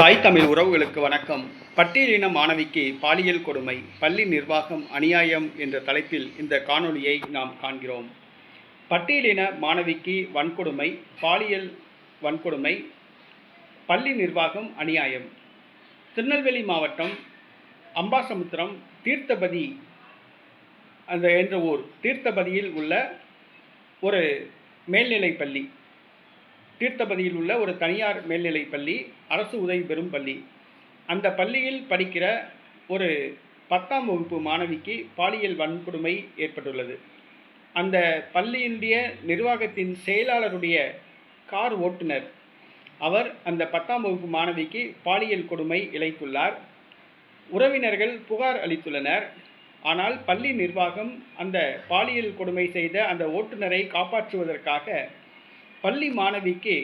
தாய் தமிழ் உறவுகளுக்கு வணக்கம். பட்டியலின மாணவிக்கு பாலியல் கொடுமை பள்ளி நிர்வாகம் அநியாயம் என்ற தலைப்பில் இந்த காணொளியை நாம் காண்கிறோம். பட்டியலின மாணவிக்கு வன்கொடுமை பாலியல் வன்கொடுமை பள்ளி நிர்வாகம் அநியாயம். திருநெல்வேலி மாவட்டம் அம்பாசமுத்திரம் தீர்த்தபதி அந்த என்ற ஊர் தீர்த்தபதியில் உள்ள ஒரு மேல்நிலைப் பள்ளி. தீர்த்தபதியில் உள்ள ஒரு தனியார் மேல்நிலைப் பள்ளி அரசு உதவி பெறும் பள்ளி. அந்த பள்ளியில் படிக்கிற ஒரு பத்தாம் வகுப்பு மாணவிக்கு பாலியல் வன்கொடுமை ஏற்பட்டுள்ளது. அந்த பள்ளியினுடைய நிர்வாகத்தின் செயலாளருடைய கார் ஓட்டுநர். அவர் அந்த பத்தாம் வகுப்பு மாணவிக்கு பாலியல் கொடுமை இழைத்துள்ளார். உறவினர்கள் புகார் அளித்துள்ளனர். ஆனால் பள்ளி நிர்வாகம் அந்த பாலியல் கொடுமை செய்த அந்த ஓட்டுநரை காப்பாற்றுவதற்காக பள்ளி மாணவிக்கு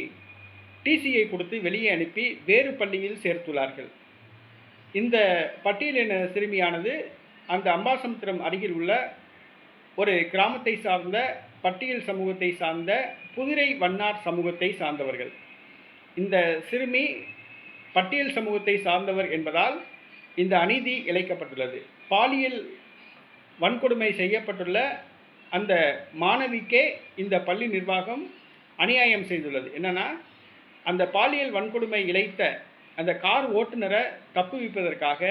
டிசியை கொடுத்து வெளியே அனுப்பி வேறு பள்ளியில் சேர்த்துள்ளார்கள். இந்த பட்டியலின சிறுமியானது அந்த அம்பாசமுத்திரம் அருகில் உள்ள ஒரு கிராமத்தை சார்ந்த பட்டியல் சமூகத்தை சார்ந்த புதிரை வண்ணார் சமூகத்தை சார்ந்தவர்கள். இந்த சிறுமி பட்டியல் சமூகத்தை சார்ந்தவர் என்பதால் இந்த அநீதி இழைக்கப்பட்டுள்ளது. பாலியல் வன்கொடுமை செய்யப்பட்டுள்ள அந்த மாணவிக்கே இந்த பள்ளி நிர்வாகம் அநியாயம் செய்துள்ளது. என்னென்னா அந்த பாலியல் வன்கொடுமை இழைத்த அந்த கார் ஓட்டுநரை தப்புவிப்பதற்காக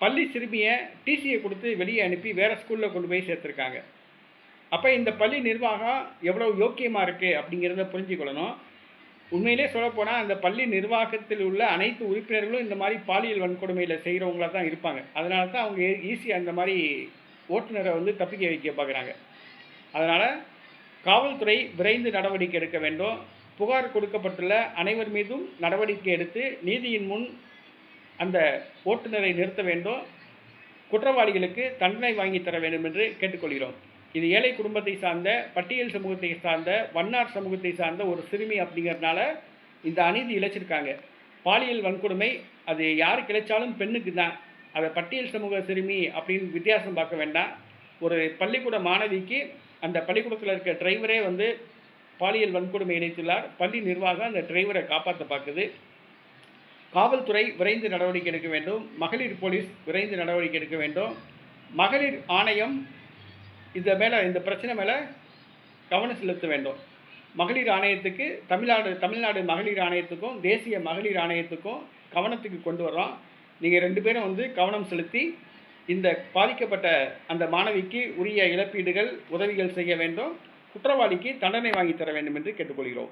பள்ளி சிறுமியை டிசியை கொடுத்து வெளியே அனுப்பி வேறு ஸ்கூலில் கொண்டு போய் சேர்த்துருக்காங்க. அப்போ இந்த பள்ளி நிர்வாகம் எவ்வளோ யோக்கியமாக இருக்குது அப்படிங்கிறத புரிஞ்சுக்கொள்ளணும் உண்மையிலே சொல்லப்போனால் அந்த பள்ளி நிர்வாகத்தில் உள்ள அனைத்து உறுப்பினர்களும் இந்த மாதிரி பாலியல் வன்கொடுமையில் செய்கிறவங்களா தான் இருப்பாங்க. அதனால தான் அவங்க ஈஸியாக அந்த மாதிரி ஓட்டுநரை வந்து தப்பிக்க வைக்க பார்க்குறாங்க. அதனால் காவல்துறை விரைந்து நடவடிக்கை எடுக்க வேண்டும். புகார் கொடுக்கப்பட்டுள்ள அனைவர் மீதும் நடவடிக்கை எடுத்து நீதியின் முன் அந்த ஓட்டுநரை நிறுத்த வேண்டும். குற்றவாளிகளுக்கு தண்டனை வாங்கி தர வேண்டும் என்று கேட்டுக்கொள்கிறோம். இது ஏழை குடும்பத்தை சார்ந்த பட்டியல் சமூகத்தை சார்ந்த வண்ணார் சமூகத்தை சார்ந்த ஒரு சிறுமி அப்படிங்கிறதுனால இந்த அநீதி இழைச்சிருக்காங்க. பாலியல் வன்கொடுமை அது யாருக்கு இழைச்சாலும் பெண்ணுக்கு தான் அதை பட்டியல் சமூக சிறுமி அப்படின்னு வித்தியாசம் பார்க்க வேண்டாம். ஒரு பள்ளிக்கூட மாணவிக்கு அந்த பள்ளிக்கூடத்தில் இருக்க டிரைவரே வந்து பாலியல் வன்கொடுமை இணைத்துள்ளார். பள்ளி நிர்வாகம் அந்த டிரைவரை காப்பாற்ற பார்க்குது. காவல்துறை விரைந்து நடவடிக்கை எடுக்க வேண்டும். மகளிர் போலீஸ் விரைந்து நடவடிக்கை எடுக்க வேண்டும். மகளிர் ஆணையம் இந்த மேலே இந்த பிரச்சனை மேலே கவனம் செலுத்த வேண்டும். மகளிர் ஆணையத்துக்கு தமிழ்நாடு தமிழ்நாடு மகளிர் ஆணையத்துக்கும் தேசிய மகளிர் ஆணையத்துக்கும் கவனத்துக்கு கொண்டு வர்றோம். நீங்கள் ரெண்டு பேரும் வந்து கவனம் செலுத்தி இந்த பாதிக்கப்பட்ட அந்த மாணவிக்கு உரிய இழப்பீடுகள் உதவிகள் செய்ய வேண்டும். குற்றவாளிக்கு தண்டனை வாங்கி தர வேண்டும் என்று கேட்டுக்கொள்கிறோம்.